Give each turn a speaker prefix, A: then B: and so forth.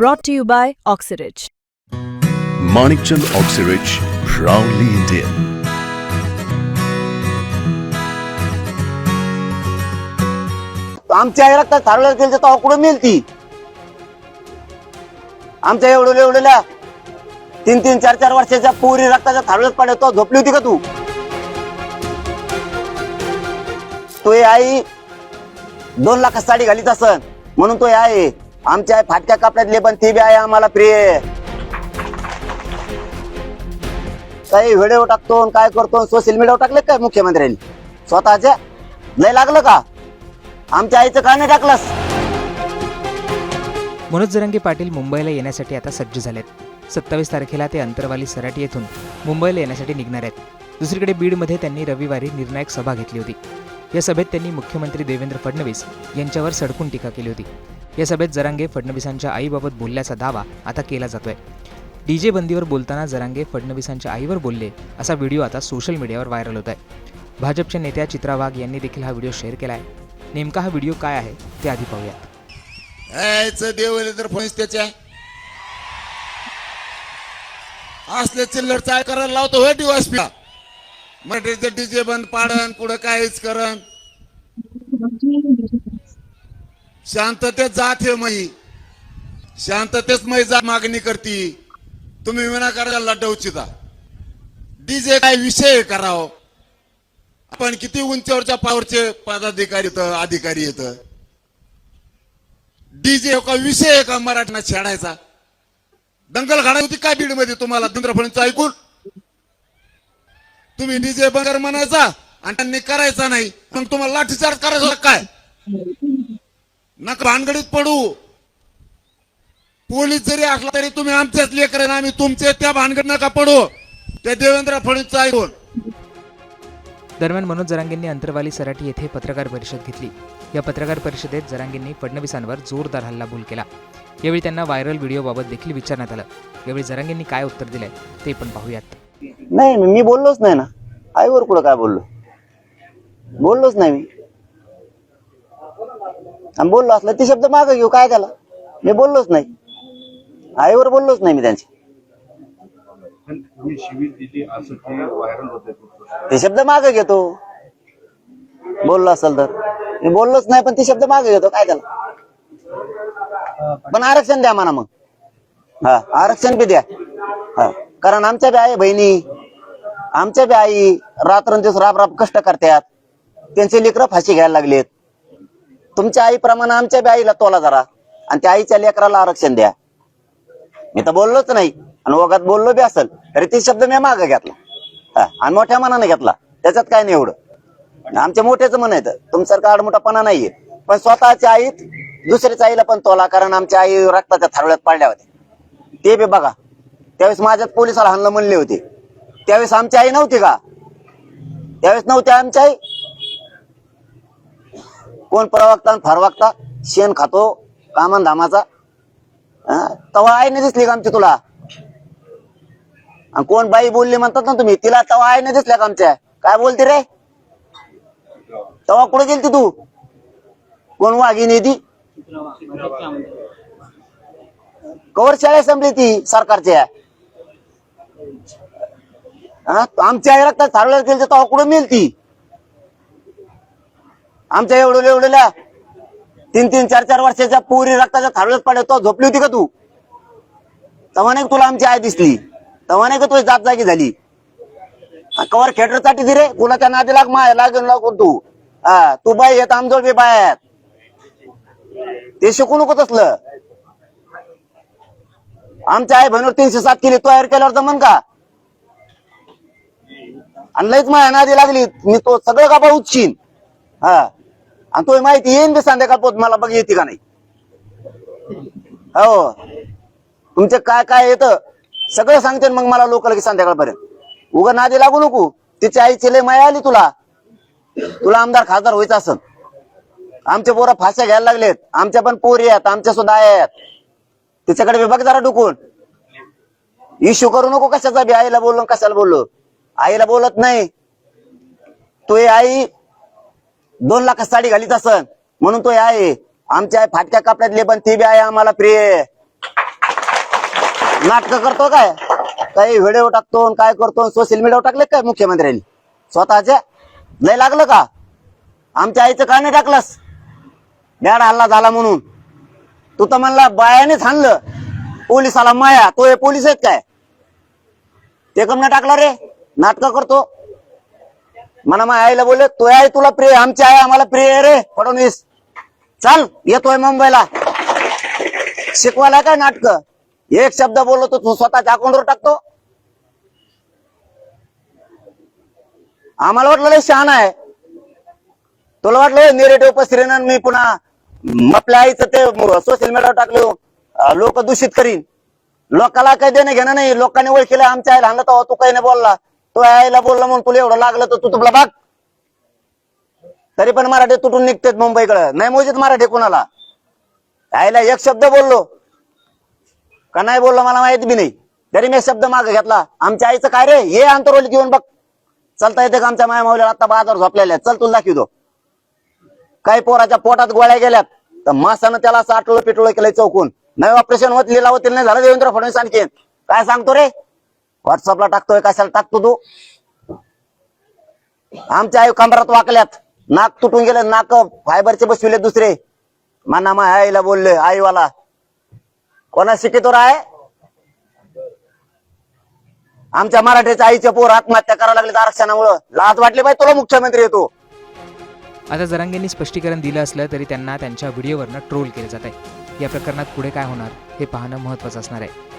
A: Brought to you by Oxyridge.
B: Manikchand Oxyrich, proudly Indian.
C: आमच्या आई रक्तात थारवल्यात गेलं तर कुठं मिळेल ती? आमच्या एवढं एवढ्याला तीन तीन चार चार वर्षाच्या पोरी रक्ताच्या थारवल्यात पडल्या तो झोपली होती का तू? तो हे आई दोन लाख साडी घालीत असन. म्हणून तो आहे. आमच्या आई फाटक्या कापड्यातले पण ती बी आहे आम्हाला प्रिय काही व्हिडिओ टाकतो आणि काय करतो सोशल मीडियावर टाकले काय मुख्यमंत्र्यांनी? स्वतःच्या लय लागलं का? आमच्या आईचं का नाही टाकलंस.
D: मनोज जरंगे पाटील मुंबईला येण्यासाठी आता सज्ज झालेत. सत्तावीस तारखेला ते अंतरवाली सराटी येथून मुंबईला येण्यासाठी निघणार आहेत. दुसरीकडे बीडमध्ये त्यांनी रविवारी निर्णायक सभा घेतली होती. या सभेत त्यांनी मुख्यमंत्री देवेंद्र फडणवीस यांच्यावर सडकून टीका केली होती. या सभेत जरांगे फडणवीसांच्या आईबाबत बोलल्याचा दावा आता केला जातोय. डीजे बंदीवर बोलताना जरांगे फडणवीसांच्या आईवर बोलले असा व्हिडिओ आता सोशल मीडियावर व्हायरल होत आहे भाजपच्या नेत्या चित्रा वाघ यांनी देखील हा व्हिडिओ शेअर केला आहे नेमका हा व्हिडिओ काय आहे ते आधी पाहूयात.
E: यायचं देवेंद्र फडणवीस त्याच्या. असले चिल्लर चाय करायला लावतो मराठीचे डीजे बंद पाडन कुठं काहीच करण शांततेत जात हे मही. शांततेच मही जा मागणी करती. तुम्ही विनाकारण लढवचिता डीजे काय विषय कराव? आपण किती उंचीवरच्या पावरचे पदाधिकारी येत अधिकारी येत डीजे हो का विषय का मराठीना छेडायचा? दंगल घाणायची होती काय बीडमध्ये तुम्हाला देवेंद्र ऐकून? तुम्ही डीजे बंगर म्हणायचा आणि त्यांनी करायचा नाही. मग तुम्हाला लाठीचार्ज करायचा काय? नका भानगडीत पडू. पोलीस जरी असला तरी तुम्ही आमच्याच लेकर आम्ही तुमचे त्या भानगड नका पडू. त्या देवेंद्र फडणवीस ऐकून
D: दरम्यान मनोज जरांगेंनी अंतरवाली सराठी येथे पत्रकार परिषद घेतली. या पत्रकार परिषदेत जरांगेंनी फडणवीसांवर जोरदार हल्लाबोल केला. यावेळी त्यांना व्हायरल व्हिडिओबाबत देखील विचारण्यात आलं. यावेळी जरांगेंनी काय उत्तर दिलंय ते पण पाहूयात.
C: नाही मी बोललोच नाही ना. आईवर कुठं काय बोललो? बोललोच नाही मी. आणि बोललो असलं ते शब्द मागं घेऊ काय त्याला? मी बोललोच नाही. आईवर बोललोच नाही मी
F: त्यांचे. ते
C: ते शब्द मागे घेतो. बोललो असेल तर. मी बोललोच नाही पण ते शब्द मागे घेतो काय त्याला? पण आरक्षण द्या म्हणा मग. हा आरक्षण बी द्या. हा. कारण आमच्या बी आई बहिणी आमच्या बी आई रात्रंदिवस राब राब कष्ट करतात. त्यांचे लेकरं फाशी घ्यायला लागलेत. तुमच्या आईप्रमाणे आमच्या बी आईला तोला जरा आणि त्या आईच्या लेकराला आरक्षण द्या. मी तर बोललोच नाही आणि ओघात बोललो बी असेल तरी ते शब्द मी मागे घेतला. आणि मोठ्या मनाने घेतला. त्याच्यात काय नाही एवढं. आमच्या मोठ्याच मन आहे तुमच्यासारखा आडमोठापणा नाहीये. पण स्वतःच्या आईत दुसऱ्याच्या आईला पण तोला कारण आमच्या आई रक्ताच्या थारव्यात पाडल्या होत्या. ते बी बघा. त्यावेळेस माझ्यात पोलिसाला हाणलं म्हणले होते. त्यावेळेस आमची आई नव्हती का? त्यावेळेस नव्हती आमची आई. कोण प्रवक्ता फरवागता? शेण खातो कामान धामाचा. तवा आई नाही दिसली का आमची तुला? आणि कोण बाई बोलली म्हणतात ना तुम्ही तिला तवा आई नाही दिसल्या का आमच्या? काय बोलते रे? तवा कुठे गेलती तू? कोण वाघिणी ती कवर शाळा संपली ती सरकारच्या. हा? आमच्या आई रक्तात थारवल्यात गेली तर कुठं मिळेल ती? आमच्या एवढं एवढ्याला तीन तीन चार चार वर्षाच्या पोरी रक्ताच्या थारवल्यात पडल्या तो झोपली होती का तू? तेव्हा नाही तुला आमची आई दिसली? तेव्हा नाही का तुझी जात जागी झाली कवर खेटरसाठी दिरे रे कुणाच्या नादी लाग माय लागेल लागून तू. हा तू बाई येत आमजोड बी बाय ते शिकू नको तसलं. आमच्या आई बहिणीवर तीनशे सात केली तयार केल्यावर जमन का? आणि लईच माझ्या नादी लागली. मी तो सगळं का उचशीन हा. आणि तो माहिती येईन बी संध्याकाळ पोत मला बघ येते का नाही? हो. तुमचे काय काय येतं सगळं सांगते मग मला लोक लगेच संध्याकाळपर्यंत. उगा नादी लागू नको. तिच्या आईची लय माया आली तुला. तुला आमदार खासदार व्हायचं असं आमचे पोरं फाश्या घ्यायला लागलेत. आमच्या पण पोरी आहेत आमच्या सुद्धा आहेत. तिच्याकडे बघ जरा डुकून. इश्यू करू नको कशाचा बी आईला बोललो कशाला बोललो. आईला बोलत नाही. तो हे आई दोन लाख साडी घालीत असन. म्हणून तो हे आहे आमच्या आई फाटक्या कापड्यातले पण ती बी आहे आम्हाला प्रिय. नाटक करतो काय? काही व्हिडिओ टाकतो आणि काय करतो सोशल मीडियावर टाकले काय मुख्यमंत्र्यांनी? स्वतःच्या लय लागलं का? आमच्या आईचं का नाही टाकलंस. बॅड हल्ला झाला म्हणून. तू तर म्हणला बायानेच हाणलं. पोलिसाला माया तो हे पोलीस आहेत काय? ते कम नाही टाकला रे. नाटक करतो. मना माझ्या आईला बोलले तो आई तुला प्रिय आमची आई आम्हाला प्रिय आहे रे फडणवीस. चाल येतोय मुंबईला. शिकवायला काय नाटक? एक शब्द बोललो तर तू स्वतःच्या अकाउंटवर टाकतो. आम्हाला वाटलं लय आहे. तुला वाटलं निरेटिव्ह पसरेन मी पुन्हा आपल्या आईचं ते सोशल मीडियावर टाकलं लोक दूषित करीन. लोकाला काही देणं घेणं नाही. लोकांनी ओळखीला आमच्या आईला आणलं तेव्हा तू काही नाही बोलला. तो आईला बोलला म्हणून तुला एवढं लागलं तर तू तुला बघ तरी पण मराठी तुटून निघतेत मुंबईकडे. नाही मोजित मराठी कुणाला? आईला एक शब्द बोललो. का नाही बोललो मला माहीत बी नाही. तरी मी शब्द मागे घेतला. आमच्या आईचं काय रे? हे अंतरोली घेऊन बघ. चलता येते का आमच्या माया माऊलीला? आता बाजार झोपलेल्या चल तुला दाखवतो. काही पोराच्या पोटात गोळ्या गेल्यात तर मासानं त्याला असं आटलं पिटलं केलंय चौकून. नाही ऑपरेशन होत लिला होतील नाही झालं देवेंद्र फडणवीस आणखीन काय सांगतो रे? व्हॉट्सअपला टाकतोय कशाला टाकतो तू? आमच्या आई कमरात वाकल्यात. नाक तुटून गेले नाक फायबरचे बसविले दुसरे. माना मा आईला बोलले आईवाला. कोणा शिकितो राय आमच्या मराठीच्या आईचे पोर आत्महत्या करायला लागले आरक्षणामुळं. लाज वाटली पाहिजे तुला मुख्यमंत्री येतो
D: आता जरांगेंनी स्पष्टीकरण दिलं असलं तरी त्यांना त्यांच्या व्हिडिओवरनं ट्रोल केलं जात आहे या प्रकरणात पुढे काय होणार हे पाहणं महत्त्वाचं असणार आहे.